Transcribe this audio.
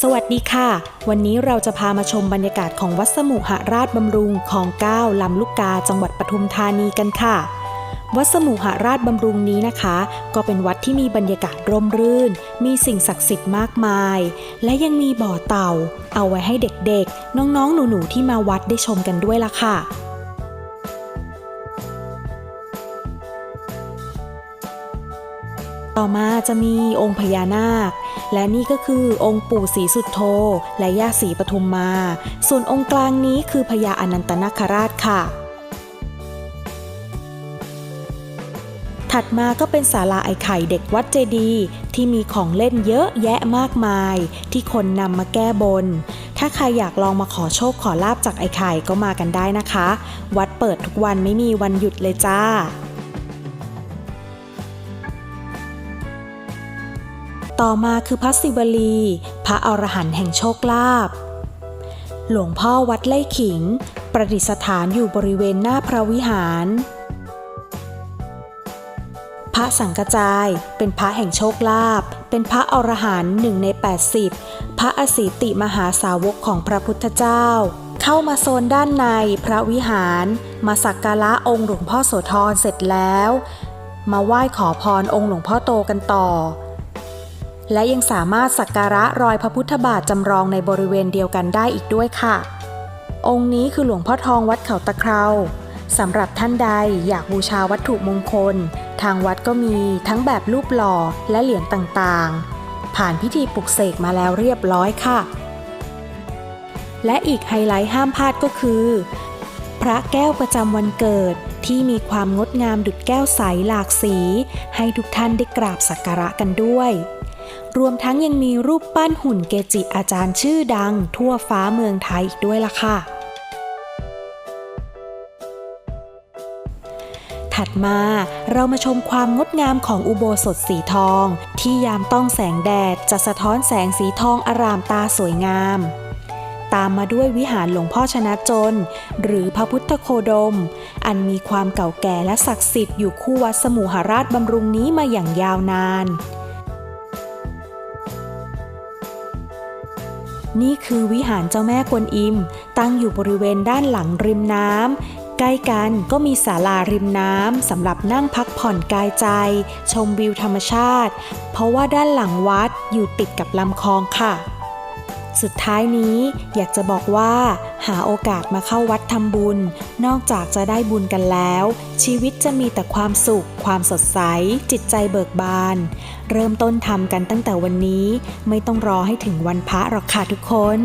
สวัสดีค่ะ วันนี้เราจะพามาชมบรรยากาศของวัดสมุหราชบำรุงของก้าลำลูกกาจังหวัดปทุมธานีกันค่ะ วัดสมุหราชบำรุงนี้นะคะ ก็เป็นวัดที่มีบรรยากาศร่มรื่น มีสิ่งศักดิ์สิทธิ์มากมาย และยังมีบ่อเต่า เอาไว้ให้เด็กๆ น้องๆ หนูๆ ที่มาวัดได้ชมกันด้วยล่ะค่ะ ต่อมาจะมีองค์พญานาค และนี่ก็คือองค์ปู่ศรีสุดโธและย่าศรีปทุมมา ส่วนองค์กลางนี้คือพญาอนันตนาคราชค่ะ ถัดมาก็เป็นศาลาไอไข่เด็กวัดเจดีที่มีของเล่นเยอะแยะมากมาย ที่คนนำมาแก้บน ถ้าใครอยากลองมาขอโชคขอลาบจากไอไข่ก็มากันได้นะคะ วัดเปิดทุกวันไม่มีวันหยุดเลยจ้า ต่อมาคือพระศิวลี พระอรหันต์แห่งโชคลาภ หลวงพ่อวัดไล่ขิง ประดิษฐานอยู่บริเวณหน้าพระวิหาร พระสังกจายเป็นพระแห่งโชคลาภ เป็นพระอรหันต์หนึ่งใน 80 พระอสีติมหาสาวกของพระพุทธเจ้า เข้ามาโซนด้านในพระวิหาร มาสักการะองค์หลวงพ่อโสธรเสร็จแล้ว มาไหว้ขอพรองค์หลวงพ่อโตกันต่อ และยังสามารถสักการะรอยพระพุทธบาทจำลองในบริเวณเดียวกันได้อีกด้วยค่ะ องค์นี้คือหลวงพ่อทองวัดเขาตะเคราสำหรับท่านใดอยากบูชาวัตถุมงคล ทางวัดก็มีทั้งแบบรูปหล่อและเหรียญต่างๆ ผ่านพิธีปลุกเสกมาแล้วเรียบร้อยค่ะ และอีกไฮไลท์ห้ามพลาดก็คือ พระแก้วประจำวันเกิดที่มีความงดงามดุจแก้วใสหลากสี ให้ทุกท่านได้กราบสักการะกันด้วย รวมทั้งยังมีรูปปั้นหุ่นเกจิอาจารย์ชื่อดัง ทั่วฟ้าเมืองไทยอีกด้วยล่ะค่ะ ถัดมาเรามาชมความงดงามของอุโบสถสีทอง ที่ยามต้องแสงแดดจะสะท้อนแสงสีทองอารามตาสวยงามตามมาด้วยวิหารหลวงพ่อชนะจน หรือพระพุทธโคดม อันมีความเก่าแก่และศักดิ์สิทธิ์อยู่คู่วัดสมุหราชบำรุงนี้มาอย่างยาวนาน นี่คือวิหารเจ้าแม่กวนอิม ตั้งอยู่บริเวณด้านหลังริมน้ำใกล้กันก็มีศาลาริมน้ำสำหรับนั่งพักผ่อนกายใจ ชมวิวธรรมชาติ เพราะว่าด้านหลังวัดอยู่ติดกับลำคลองค่ะ สุดท้ายนี้อยากจะบอกว่าหาโอกาสมาเข้าวัดทำบุญ นอกจากจะได้บุญกันแล้ว ชีวิตจะมีแต่ความสุข ความสดใส จิตใจเบิกบาน เริ่มต้นทำกันตั้งแต่วันนี้ ไม่ต้องรอให้ถึงวันพระหรอกค่ะทุกคน